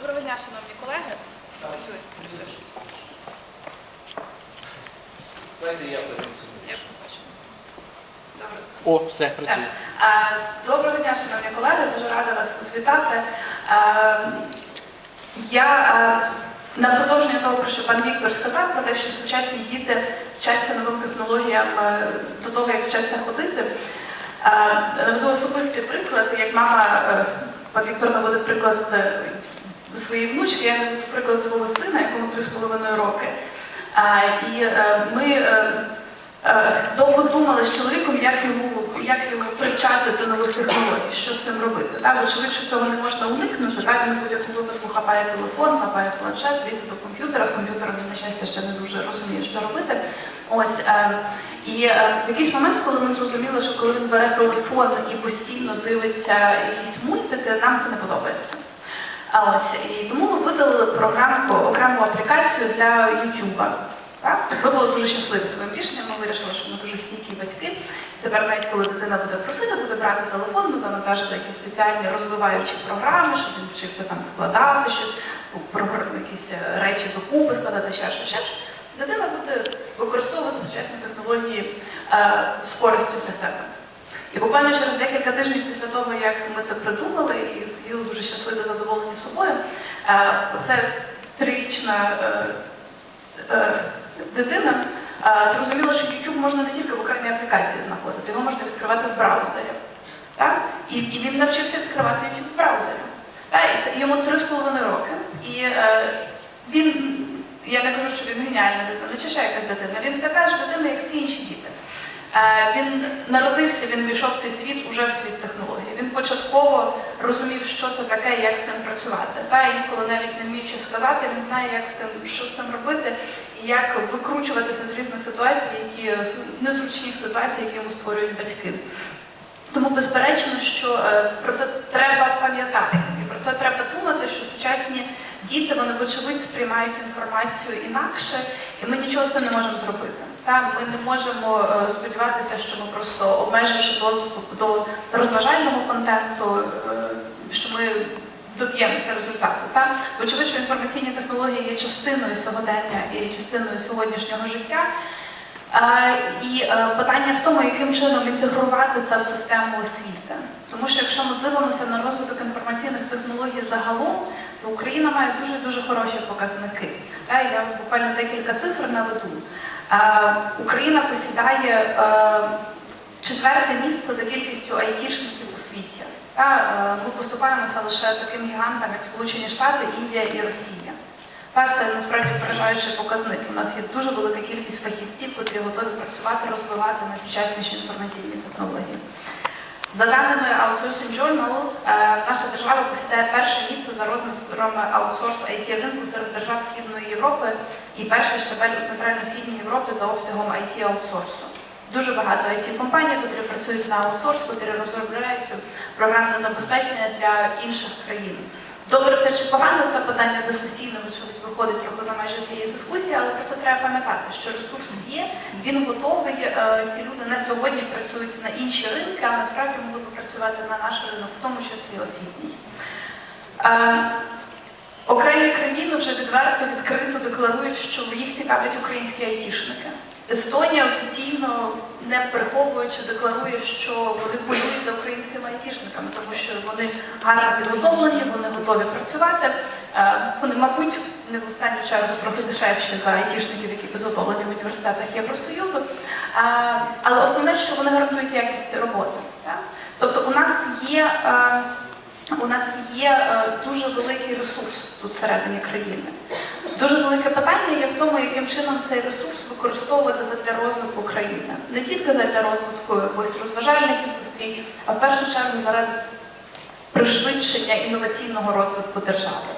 Доброго дня, шановні колеги. Працює, працює. Давайте я. Я. Добре. О, все, працює. Е, Доброго дня, шановні колеги, дуже рада вас тут вітати. Е, Я е, на продовження того, про що пан Віктор сказав, про те, що сучасні діти вчаться новим технологіям е, до того, як вчаться ходити. Е, Наведу особистий приклад, як мама, е, пан Віктор наводив приклад е, своєї внучки, я наведу приклад свого сина, якому 3,5 роки. Е, І е, ми е, Е, довго думали з чоловіком, як його, як його привчати до нових технологій, що з цим робити. Так, очевидно, цього не можна уникнути. Так, він в будь-якому випадку хапає телефон, хапає планшет, лізе до комп'ютера, з комп'ютером на щастя, ще не дуже розуміє, що робити. Ось, і в якийсь момент, коли ми зрозуміли, що коли він бере телефон і постійно дивиться якісь мультики, нам це не подобається. А ось і тому ми видалили програмку, окрему аплікацію для YouTube. Так? Ми були дуже щасливі своїм рішенням. Ми вирішили, що ми дуже стійкі батьки. Тепер, навіть коли дитина буде просити, буде брати телефон, ми завантажили якісь спеціальні розвиваючі програми, щоб він вчився там складати щось, програ- якісь е, речі докупи складати, ще щось, ще щось. Дитина буде використовувати сучасні технології е, з користю для себе. І буквально через декілька тижнів після того, як ми це придумали і сиділи дуже щасливі, задоволені собою, е, оце трирічна е, е, дитина зрозуміла, що YouTube можна не тільки в окремій аплікації знаходити, його можна відкривати в браузері. Так? І, і він навчився відкривати YouTube в браузері. Так? І це йому 3,5 роки. І він, я не кажу, що він геніальна дитина, чи ще якась дитина. Він така ж дитина, як всі інші діти. Е, Він народився, він війшов в цей світ уже в світ технологій. Він початково розумів, що це таке і як з цим працювати. Та інколи навіть не вміючи сказати, він знає, як з цим, що з цим робити, і як викручуватися з різних ситуацій, які незручних ситуацій, які йому створюють батьки. Тому безперечно, що е, про це треба пам'ятати, і про це треба думати, що сучасні діти вони вочевидь сприймають інформацію інакше, і ми нічого з цим не можемо зробити. Та ми не можемо е, сподіватися, що ми просто обмеживши доступ до розважального контенту, е, що ми доб'ємося результату. Та вочевидь, що інформаційні технології є частиною сьогодення і частиною сьогоднішнього життя. І е, питання в тому, яким чином інтегрувати це в систему освіти. Тому що якщо ми дивимося на розвиток інформаційних технологій загалом, то Україна має дуже дуже хороші показники. Я буквально декілька цифр наведу. Е, Україна посідає е, четверте місце за кількістю айтішників у світі. Е, Ми поступаємося лише таким гігантам, як Сполучені Штати, Індія і Росія. Це насправді вражаючий показник. У нас є дуже велика кількість фахівців, які готові працювати, розвивати найсучасніші інформаційні технології. За даними Outsourcing Journal, е, наша держава посідає перше місце за розміром аутсорс IT ринку серед держав Східної Європи і перший щабель у Центрально-Східній Європі за обсягом IT аутсорсу. Дуже багато it компаній, які працюють на аутсорс, які розробляють програмне забезпечення для інших країн. Добре, це чи погано, це питання дискусійне, вочевидь, виходить трохи за межі цієї дискусії, але про це треба пам'ятати, що ресурс є, він готовий. е, Ці люди на сьогодні працюють на інші ринки, а насправді могли б працювати на наш ринок, в тому числі освітній. Е, Окремі країни вже відверто відкрито декларують, що їх цікавлять українські айтішники. Естонія офіційно не приховуючи декларує, що вони полюють за українськими айтішниками, тому що вони гарно підготовлені, вони готові працювати. Е, Вони, мабуть, не в останню чергу трохи дешевші за айтішників, які підготовлені в університетах Євросоюзу. Е, Але основне, що вони гарантують якість роботи. Тобто у нас є. У нас є е, дуже великий ресурс тут всередині країни. Дуже велике питання є в тому, яким чином цей ресурс використовувати задля розвитку країни. Не тільки задля розвитку якоїсь розважальних індустрій, а в першу чергу заради пришвидшення інноваційного розвитку держави.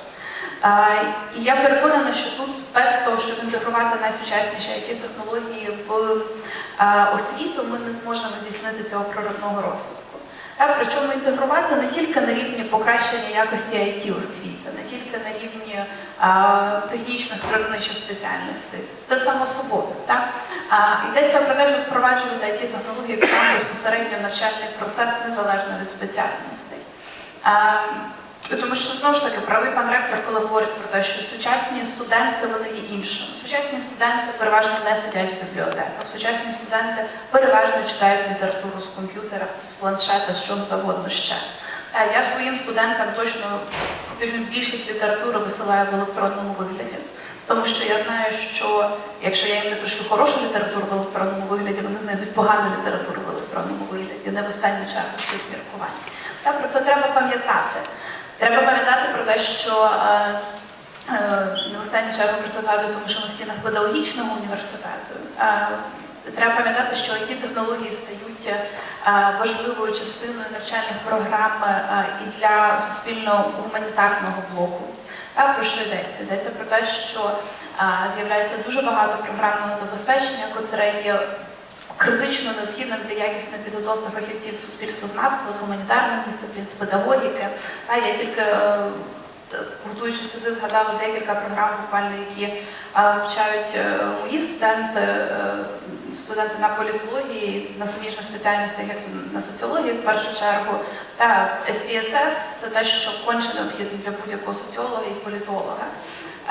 Е, І я переконана, що тут без того, щоб інтегрувати найсучасніші it технології в е, освіту, ми не зможемо здійснити цього природного розвитку. Так, причому інтегрувати не тільки на рівні покращення якості it освіти, не тільки на рівні а, технічних природничих спеціальностей. Це само собою. Так? А, йдеться про те, щоб впроваджувати it технології в сам безпосередньо навчальний процес незалежно від спеціальностей. А, Тому що знову ж таки правий пан ректор, коли говорить про те, що сучасні студенти вони є іншими. Сучасні студенти переважно не сидять в бібліотеках. Сучасні студенти переважно читають літературу з комп'ютера, з планшета, з чого завгодно ще. Е, Я своїм студентам точно фактично більшість літератури висилаю в електронному вигляді. Тому що я знаю, що якщо я їм не пришлю хорошу літературу в електронному вигляді, вони знайдуть погану літературу в електронному вигляді, не в останню чергу своїх міркувань. Про це треба пам'ятати. Треба пам'ятати про те, що е, е, не в останню чергу про це згадую, тому що ми в стінах педагогічного університету. Е, Треба пам'ятати, що ті технології стають важливою частиною навчальних програм і для суспільно-гуманітарного блоку. Так, про що йдеться? Йдеться про те, що з'являється дуже багато програмного забезпечення, котре є критично необхідним для якісної підготовки фахівців суспільствознавства, з гуманітарних дисциплін, з педагогіки. Я тільки е, готуючись сюди, згадала декілька програм, буквально, які е, вчають е, мої студенти, студенти на політології, на суміжних спеціальностях, як на соціології в першу чергу. Та SPSS – це те, що конче необхідно для будь-якого соціолога і політолога.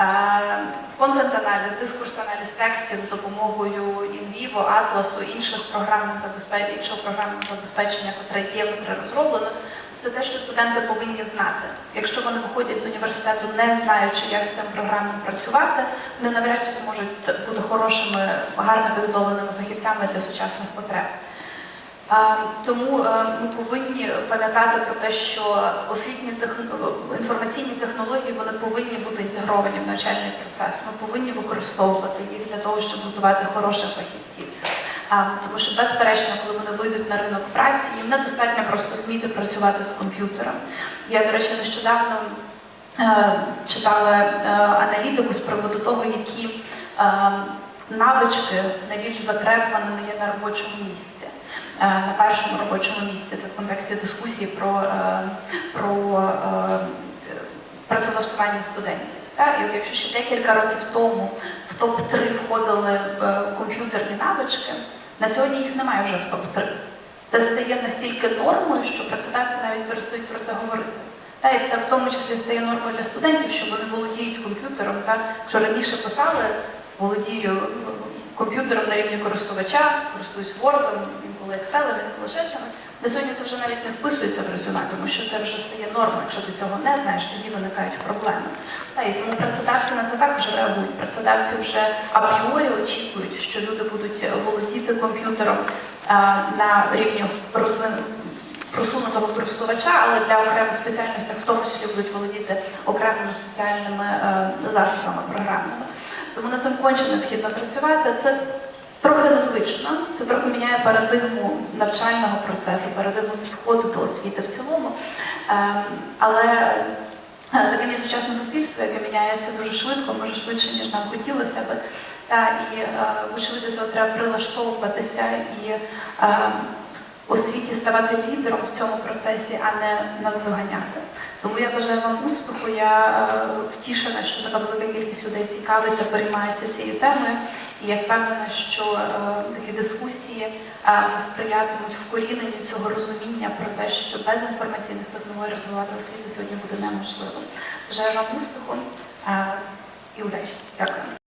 Е, Контент-аналіз, дискурс-аналіз текстів з допомогою інвіво, атласу, інших програмних забезпечень, іншого програмного забезпечення, яке є, котре розроблено. Це те, що студенти повинні знати. Якщо вони виходять з університету, не знаючи, як з цим програмом працювати, вони навряд чи зможуть бути хорошими, гарно підготовленими фахівцями для сучасних потреб. А, Тому е, ми повинні пам'ятати про те, що освітні інформаційні технології вони повинні бути інтегровані в навчальний процес. Ми повинні використовувати їх для того, щоб готувати хороших фахівців. Тому що, безперечно, коли вони вийдуть на ринок праці, їм недостатньо просто вміти працювати з комп'ютером. Я, до речі, нещодавно е, читала е, аналітику з приводу того, які е, навички найбільш затребуваними є на робочому місці. Е, На першому робочому місці це в контексті дискусії про, е, про е, працевлаштування студентів. І от якщо ще декілька років тому в топ-3 входили е, комп'ютерні навички, на сьогодні їх немає вже в топ-3. Це стає настільки нормою, що працедавці навіть перестають про це говорити. Та, і це в тому числі стає нормою для студентів, що вони володіють комп'ютером. Якщо раніше писали, володію комп'ютером на рівні користувача, користуюсь Word, інколи Excel, інколи ще чимось. На сьогодні це вже навіть не вписується в резюме, тому що це вже стає нормою. Якщо ти цього не знаєш, тоді виникають проблеми. І тому працедавці на це також реагують. Працедавці вже апріорі очікують, що люди будуть володіти комп'ютером на рівні просунутого користувача, але для окремих спеціальностей в тому числі будуть володіти окремими спеціальними е, засобами програмними. Тому над цим конче необхідно працювати. Це трохи незвично, це трохи міняє парадигму навчального процесу, парадигму підходу до освіти в цілому. Е, Але е, таке є сучасне суспільство, яке міняється дуже швидко, може швидше, ніж нам хотілося би. І е, вочевидь до цього треба прилаштовуватися і е, освіті ставати лідером в цьому процесі, а не наздоганяти. Тому я бажаю вам успіху. Я е, втішена, що така велика кількість людей цікавиться, переймається цією темою. І я впевнена, що е, такі дискусії е, сприятимуть вкоріненню цього розуміння про те, що без інформаційних технологій розвивати освіту сьогодні буде неможливо. Бажаю вам успіху і удачі. Дякую.